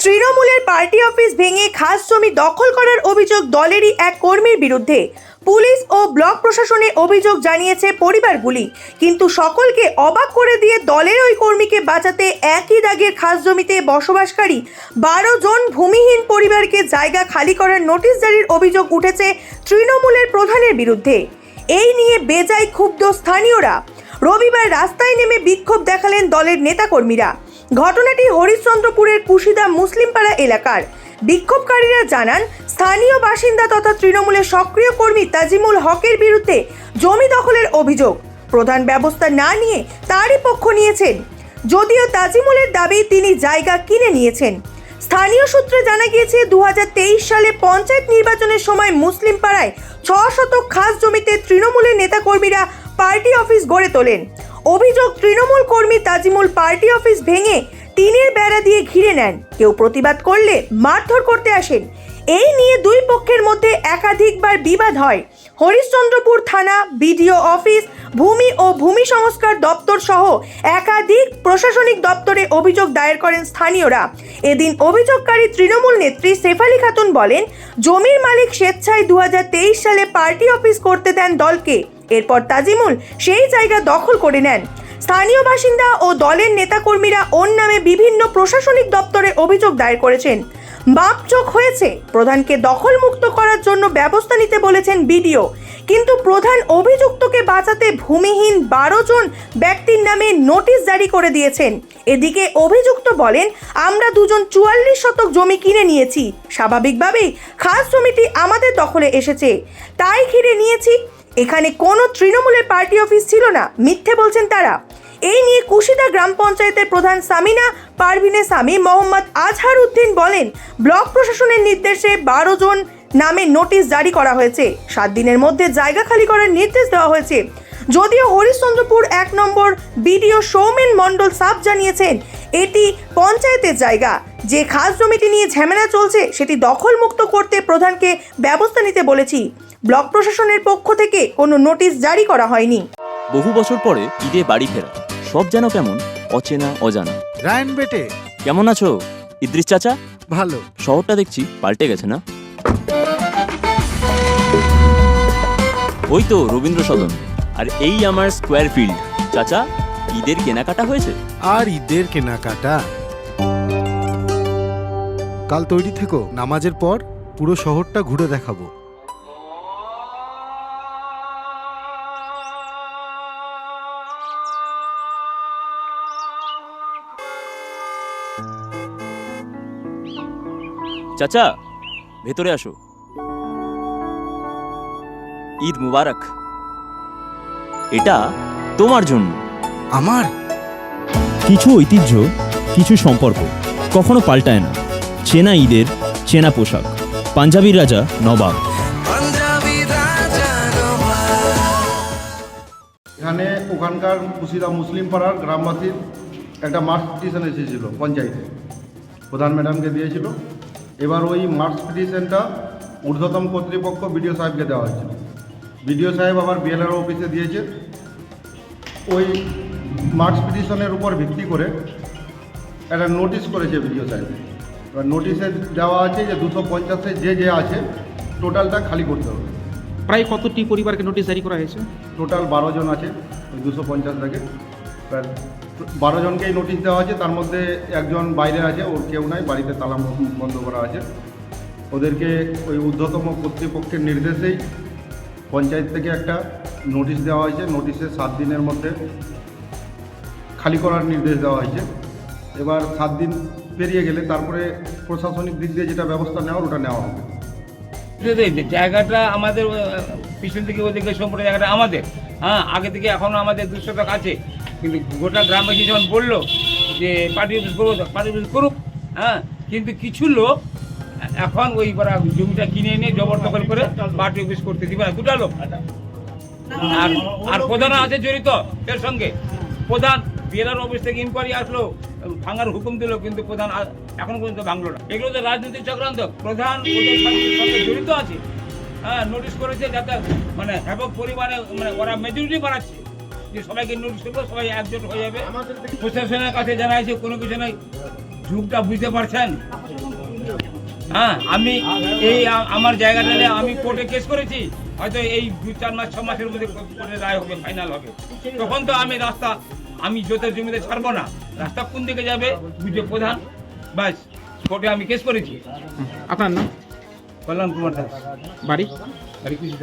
তৃণমূলের party office ভেঙে খাস জমি দখল করার অভিযোগ দলেরই এক কর্মীর বিরুদ্ধে। পুলিশ ও ব্লক প্রশাসনে অভিযোগ জানিয়েছে পরিবারগুলি কিন্তু সকলকে অবাক করে দিয়ে দলের ওই কর্মীকে বাঁচাতে একই দাগের খাস জমিতে বসবাসকারী বারো জন ভূমিহীন পরিবারকে জায়গা খালি করার নোটিশ জারির অভিযোগ উঠেছে তৃণমূলের প্রধানের বিরুদ্ধে। এই নিয়ে বেজায় ক্ষুব্ধ স্থানীয়রা। রবিবার রাস্তায় নেমে বিক্ষোভ দেখালেন দলের নেতাকর্মীরা। ঘটনাটি হরিশ্চন্দ্রপুরের কুশিদা মুসলিমপাড়া এলাকার। বিক্ষোভকারীরা জানান, স্থানীয় বাসিন্দা তথা তৃণমূলের সক্রিয় কর্মী তাজিমুল হকের বিরুদ্ধে জমি দখলের অভিযোগ। প্রধান ব্যবস্থা না নিয়ে তারই পক্ষ নিয়েছেন। যদিও তাজিমুলের দাবি তিনি জায়গা কিনে নিয়েছেন। স্থানীয় সূত্রে জানা গিয়েছে দু হাজার তেইশ সালে পঞ্চায়েত নির্বাচনের সময় মুসলিম পাড়ায় ছ শতক খাস জমিতে তৃণমূলের নেতাকর্মীরা পার্টি অফিস গড়ে তোলেন। অভিযোগ তৃণমূল কর্মী তাজিমুল পার্টি অফিস ভেঙে টিনের বেড়া দিয়ে ঘিরে নেন। কেউ প্রতিবাদ করলে মারধর করতে আসেন। এই নিয়ে দুই পক্ষের মধ্যে একাধিকবার বিবাদ হয়। হরিশ্চন্দ্রপুর থানা বিডিও অফিস, ভূমি ও ভূমি সংস্কার দপ্তর সহ একাধিক প্রশাসনিক দপ্তরে অভিযোগ দায়ের করেন স্থানীয়রা। এদিন অভিযোগকারী তৃণমূল নেত্রী শেফালি খাতুন বলেন, জমির মালিক স্বেচ্ছায় দু হাজার তেইশ সালে পার্টি অফিস করতে দেন দলকে। এরপর তাজিমুল সেই জায়গা দখল করে নেন। স্থানীয় বাসিন্দা ও দলের নেতাকর্মীরা ওর নামে বিভিন্ন প্রশাসনিক দপ্তরে অভিযোগ দায়ের করেছেন। মাপচোক হয়েছে, প্রধানকে দখলমুক্ত করার জন্য ব্যবস্থা নিতে বলেছেন বিডিও। কিন্তু প্রধান অভিযুক্তকে বাঁচাতে ভূমিহীন বারো জন ব্যক্তির নামে নোটিশ জারি করে দিয়েছেন। এদিকে অভিযুক্ত বলেন, আমরা দুজন চুয়াল্লিশ শতক জমি কিনে নিয়েছি। স্বাভাবিকভাবেই খাস জমিটি আমাদের দখলে এসেছে। তাই ঘিরে নিয়েছি এখানে কোনো তৃণমূলের পার্টি অফিস ছিল না, মিথ্যে বলছেন তারা। এই নিয়ে কুশিদা গ্রাম পঞ্চায়েতের প্রধান সামিনা, পারভিনে সামি মোহাম্মদ আজহার উদ্দিন বলেন, ব্লক প্রশাসনের নির্দেশে বারো জন নামে নোটিশ জারি করা হয়েছে। সাত দিনের মধ্যে জায়গা খালি করার নির্দেশ দেওয়া হয়েছে। যদিও হরিশ্চন্দ্রপুর এক নম্বর বিডিও সৌমেন মণ্ডল সাফ জানিয়েছেন, এটি পঞ্চায়েতের জায়গা। যে খাস জমিটি নিয়ে ঝামেলা চলছে, সেটি দখলমুক্ত করতে প্রধানকে ব্যবস্থা নিতে বলেছি। ব্লক প্রশাসনের পক্ষ থেকে কোনো নোটিশ জারি করা হয়নি। বহু বছর পরে ঈদে বাড়ি ফেরা। সব যেন কেমন অচেনা অজানা। রায়ন বেটে। কেমন আছো ইদ্রিস চাচা? ভালো। শহরটা দেখছি পাল্টে গেছে না? ওই তো রবীন্দ্র সদন আর এই আমার স্কোয়ার ফিল্ড চাচা ঈদের কেনাকাটা হয়েছে? আর ঈদের কেনাকাটা? কাল তৈরি থেকো নামাজের পর পুরো শহরটা ঘুরে দেখাবো। চাচা ভেতরে আসো। ঈদ মুবারক। এটা তোমার জন্য। আমার? কিছু ঐতিহ্য কিছু সম্পর্ক কখনো পাল্টায় না। চেনা ঈদের চেনা পোশাক। পাঞ্জাবির রাজা নবাব। এখানে ওখানকার কুশিদা মুসলিম পাড়ার গ্রামবাসীর একটা মার্কস পিটিশন এসেছিল পঞ্চায়েতে। প্রধান ম্যাডামকে দিয়েছিল। এবার ওই মার্কস পিটিশনটা ঊর্ধ্বতম কর্তৃপক্ষ বিডিও সাহেবকে দেওয়া হয়েছিল। বিডিও সাহেব আবার বিএলআর অফিসে দিয়েছে। ওই মার্কস পিটিশনের উপর ভিত্তি করে একটা নোটিশ করেছে বিডিও সাহেব। এবার নোটিশে দেওয়া আছে যে দুশো পঞ্চাশে যে যে আছে টোটালটা খালি করতে হবে। প্রায় কতটি পরিবারকে নোটিশ জারি করা হয়েছে? টোটাল বারো জন আছে ওই দুশো পঞ্চাশ থেকে। এবার বারো জনকেই নোটিশ দেওয়া আছে তার মধ্যে একজন বাইরে আছে, ওর কেউ নাই, বাড়িতে তালা বন্ধ করা আছে। ওদেরকে ওই ঊর্ধ্বতম কর্তৃপক্ষের নির্দেশেই পঞ্চায়েত থেকে একটা নোটিশ দেওয়া হয়েছে নোটিশে সাত দিনের মধ্যে খালি করার নির্দেশ দেওয়া হয়েছে। এবার সাত দিন পেরিয়ে গেলে তারপরে প্রশাসনিক দিক দিয়ে যেটা ব্যবস্থা নেওয়ার, ওটা নেওয়া হবে। জায়গাটা আমাদের পিছন থেকে ওদিকে সম্পূর্ণ জায়গাটা আমাদের হ্যাঁ আগে থেকে এখনও আমাদের দুশতক আছে। কিন্তু গোটা গ্রামবাসী যখন বলল যে পার্টি অফিস করব পার্টি অফিস করুক হ্যাঁ কিন্তু কিছু লোক এখন ওই ওরা জমিটা কিনে এনে জবরদখল করে পার্টি অফিস করতে দিবে না। দুটা লোক। আর আর প্রধান আছে জড়িত এর সঙ্গে। প্রধান বিএলআর অফিস থেকে ইনকোয়ারি আসলো, ভাঙার হুকুম দিল, কিন্তু প্রধান এখন পর্যন্ত ভাঙলো না। এগুলো তো রাজনৈতিক চক্রান্ত। প্রধান সঙ্গে জড়িত আছে। হ্যাঁ নোটিশ করেছে যাতে মানে ব্যাপক পরিমাণে মানে ওরা মেজরিটি বাড়াচ্ছে যে সবাইকে নোটিশ করব সবাই একজোট হয়ে যাবে। প্রশাসনের কাছে জানা আছে কোনো কিছু নাই। যুগটা বুঝতে পারছেন? হ্যাঁ আমি এই আমার জায়গাটা আমি কোর্টে কেস করেছি। হয়তো এই দু চার মাস ছ মাসের মধ্যে কোর্টে রায় হবে ফাইনাল হবে। তখন তো আমি রাস্তা আমি জোতের জমিতে ছাড়বো না। রাস্তা কোন দিকে যাবে? বিডিও প্রধান। ব্যাস কোর্টে আমি কেস করেছি। আপনার নাম? কল্যাণ কুমার দাস। বাড়ি? হরে কৃষ্ণ